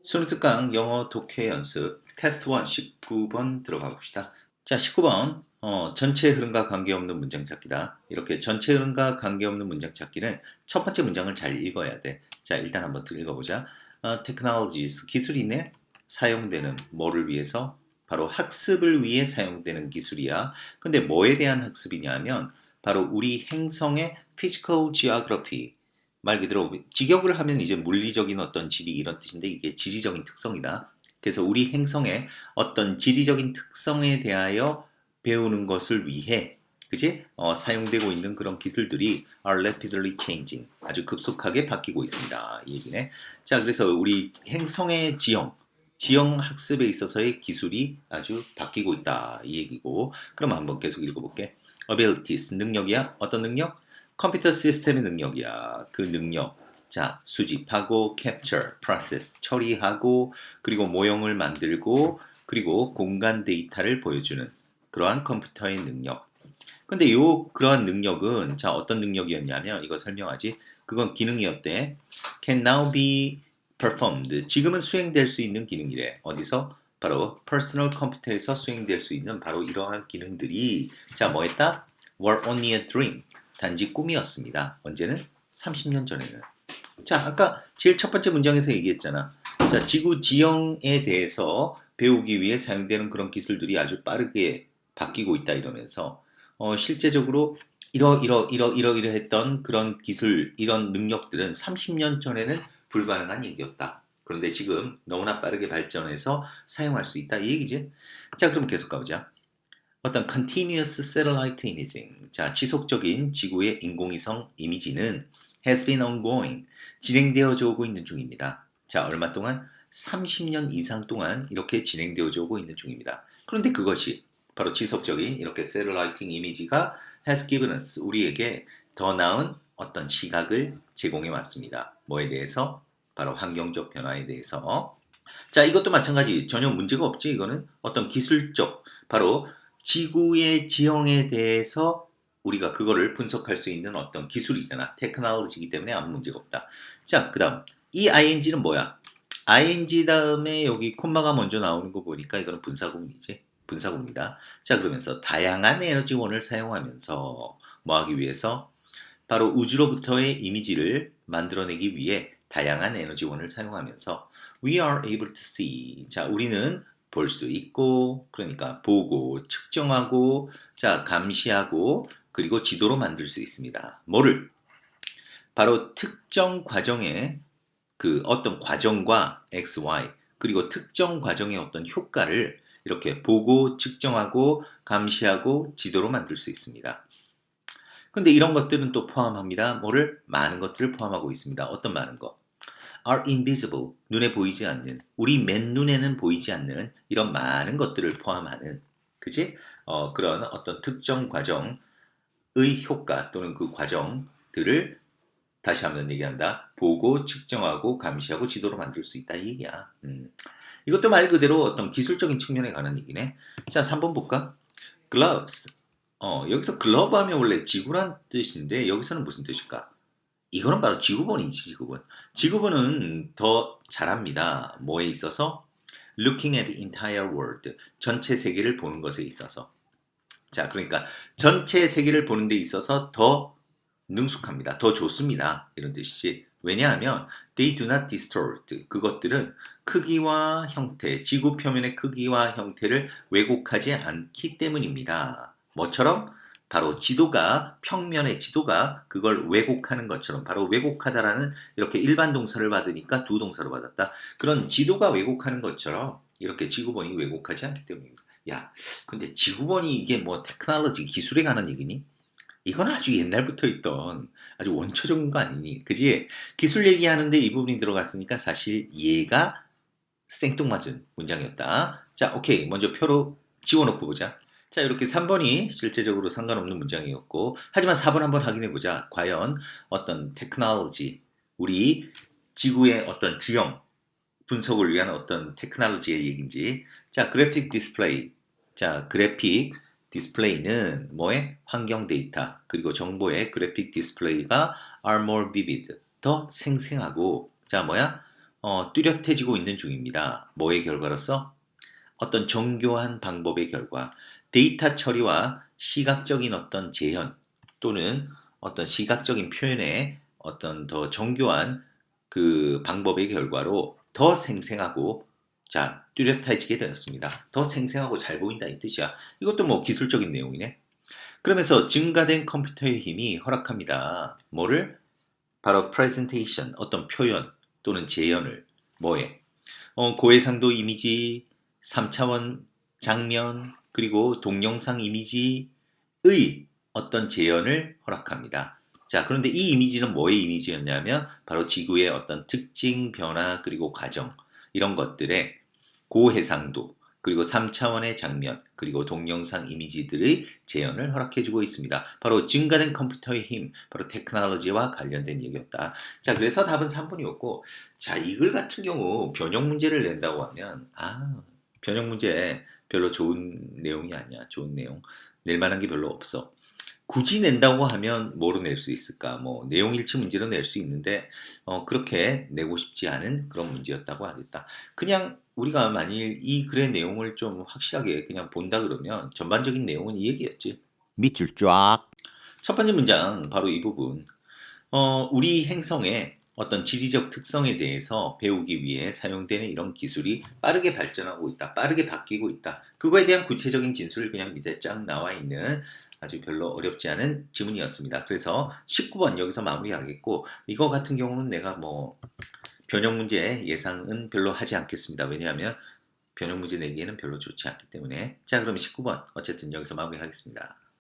수능특강 영어 독해 연습 테스트 1 19번 들어가 봅시다. 자, 19번 어, 전체 흐름과 관계없는 문장 찾기다. 이렇게 전체 흐름과 관계없는 문장 찾기는 첫 번째 문장을 잘 읽어야 돼. 자, 일단 한번 더 읽어보자. 어, technologies, 기술이네. 사용되는 뭐를 위해서? 바로 학습을 위해 사용되는 기술이야. 근데 뭐에 대한 학습이냐면 바로 우리 행성의 physical geography 말 그대로 직역을 하면 이제 물리적인 어떤 지리 이런 뜻인데 이게 지리적인 특성이다. 그래서 우리 행성의 어떤 지리적인 특성에 대하여 배우는 것을 위해 그지 어, 사용되고 있는 그런 기술들이 are rapidly changing 아주 급속하게 바뀌고 있습니다. 이 얘기네. 자 그래서 우리 행성의 지형 지형 학습에 있어서의 기술이 아주 바뀌고 있다 이 얘기고 그럼 한번 계속 읽어볼게. abilities 능력이야 어떤 능력? 컴퓨터 시스템의 능력이야. 그 능력. 자 수집하고 capture process 처리하고 그리고 모형을 만들고 그리고 공간 데이터를 보여주는 그러한 컴퓨터의 능력. 근데 요 그러한 능력은 자 어떤 능력이었냐면 이거 설명하지. 그건 기능이었대. Can now be performed. 지금은 수행될 수 있는 기능이래. 어디서? 바로 퍼스널 컴퓨터에서 수행될 수 있는 바로 이러한 기능들이 자 뭐 했다? Were only a dream 단지 꿈이었습니다 언제는 30년 전에는 자 아까 제일 첫 번째 문장에서 얘기했잖아 자 지구 지형에 대해서 배우기 위해 사용되는 그런 기술들이 아주 빠르게 바뀌고 있다 이러면서 어, 실제적으로 이러 이러 이러 이러 이러 했던 그런 기술 이런 능력들은 30년 전에는 불가능한 얘기였다. 그런데 지금 너무나 빠르게 발전해서 사용할 수 있다 이 얘기지. 자 그럼 계속 가보자. 어떤 continuous satellite imaging, 자 지속적인 지구의 인공위성 이미지는 has been ongoing, 진행되어져 오고 있는 중입니다. 자 얼마 동안 30년 이상 동안 이렇게 진행되어져 오고 있는 중입니다. 그런데 그것이 바로 지속적인 이렇게 세럴라이팅 이미지가 has given us 우리에게 더 나은 어떤 시각을 제공해 왔습니다. 뭐에 대해서? 바로 환경적 변화에 대해서. 자, 이것도 마찬가지. 전혀 문제가 없지. 이거는 어떤 기술적 바로 지구의 지형에 대해서 우리가 그거를 분석할 수 있는 어떤 기술이잖아. 테크놀로지이기 때문에 아무 문제가 없다. 자, 그 다음 이 ing는 뭐야? ing 다음에 여기 콤마가 먼저 나오는 거 보니까 이거는 분사구문이지. 분사구문이다. 자, 그러면서 다양한 에너지원을 사용하면서 뭐 하기 위해서 바로 우주로부터의 이미지를 만들어내기 위해 다양한 에너지원을 사용하면서 we are able to see. 자, 우리는 볼 수 있고 그러니까 보고 측정하고 자, 감시하고 그리고 지도로 만들 수 있습니다. 뭐를 바로 특정 과정의 그 어떤 과정과 x, y 그리고 특정 과정의 어떤 효과를 이렇게 보고 측정하고 감시하고 지도로 만들 수 있습니다. 근데 이런 것들은 또 포함합니다. 뭐를? 많은 것들을 포함하고 있습니다. 어떤 많은 것? Are invisible. 눈에 보이지 않는. 우리 맨눈에는 보이지 않는 이런 많은 것들을 포함하는. 그지? 어, 그런 어떤 특정 과정의 효과 또는 그 과정들을 다시 한번 얘기한다. 보고, 측정하고, 감시하고, 지도로 만들 수 있다. 이 얘기야. 음. 이것도 말 그대로 어떤 기술적인 측면에 관한 얘기네. 자, 3번 볼까? gloves. 어, 여기서 글러브 하면 원래 지구란 뜻인데 여기서는 무슨 뜻일까? 이거는 바로 지구본이지, 지구본. 지구본은 더 잘합니다. 뭐에 있어서? looking at the entire world. 전체 세계를 보는 것에 있어서. 자, 그러니까 전체 세계를 보는 데 있어서 더 능숙합니다. 더 좋습니다. 이런 뜻이지. 왜냐하면 they do not distort. 그것들은 크기와 형태, 지구 표면의 크기와 형태를 왜곡하지 않기 때문입니다. 뭐처럼? 바로 지도가 평면의 지도가 그걸 왜곡하는 것처럼 바로 왜곡하다라는 이렇게 일반 동사를 받으니까 두 동사로 받았다. 그런 지도가 왜곡하는 것처럼 이렇게 지구본이 왜곡하지 않기 때문입니다. 야, 근데 지구본이 이게 뭐 테크놀로지 기술에 관한 얘기니? 이건 아주 옛날부터 있던 아주 원초적인 거 아니니? 그지? 기술 얘기하는데 이 부분이 들어갔으니까 사실 얘가 생뚱맞은 문장이었다. 자, 오케이. 먼저 표로 지워놓고 보자. 자, 이렇게 3번이 실제적으로 상관없는 문장이었고, 하지만 4번 한번 확인해 보자. 과연 어떤 테크놀로지, 우리 지구의 어떤 주형 분석을 위한 어떤 테크놀로지의 얘기인지. 자, 그래픽 디스플레이. 자, 그래픽 디스플레이는 뭐의 환경 데이터 그리고 정보의 그래픽 디스플레이가 are more vivid 더 생생하고 자 뭐야 어, 뚜렷해지고 있는 중입니다. 뭐의 결과로서 어떤 정교한 방법의 결과 데이터 처리와 시각적인 어떤 재현 또는 어떤 시각적인 표현의 어떤 더 정교한 그 방법의 결과로 더 생생하고 자 뚜렷해지게 되었습니다. 더 생생하고 잘 보인다 이 뜻이야. 이것도 뭐 기술적인 내용이네. 그러면서 증가된 컴퓨터의 힘이 허락합니다. 뭐를? 바로 presentation, 어떤 표현 또는 재현을 뭐에? 어, 고해상도 이미지, 3차원 장면, 그리고 동영상 이미지의 어떤 재현을 허락합니다. 자, 그런데 이 이미지는 뭐의 이미지였냐면 바로 지구의 어떤 특징, 변화, 그리고 과정 이런 것들의 고해상도 그리고 3차원의 장면 그리고 동영상 이미지들의 재현을 허락해주고 있습니다. 바로 증가된 컴퓨터의 힘, 바로 테크놀로지와 관련된 얘기였다. 자, 그래서 답은 3번이었고, 자, 이글 같은 경우 변형 문제를 낸다고 하면, 아, 변형 문제 별로 좋은 내용이 아니야. 좋은 내용. 낼 만한 게 별로 없어. 굳이 낸다고 하면 뭐로 낼 수 있을까? 뭐 내용 일치 문제로 낼 수 있는데 어, 그렇게 내고 싶지 않은 그런 문제였다고 하겠다. 그냥 우리가 만일 이 글의 내용을 좀 확실하게 그냥 본다 그러면 전반적인 내용은 이 얘기였지. 밑줄 쫙. 첫 번째 문장 바로 이 부분. 어, 우리 행성의 어떤 지리적 특성에 대해서 배우기 위해 사용되는 이런 기술이 빠르게 발전하고 있다. 빠르게 바뀌고 있다. 그거에 대한 구체적인 진술을 그냥 밑에 쫙 나와 있는 아주 별로 어렵지 않은 지문이었습니다. 그래서 19번 여기서 마무리하겠고 이거 같은 경우는 내가 뭐 변형 문제 예상은 별로 하지 않겠습니다. 왜냐하면 변형 문제 내기에는 별로 좋지 않기 때문에 자 그럼 19번 어쨌든 여기서 마무리하겠습니다.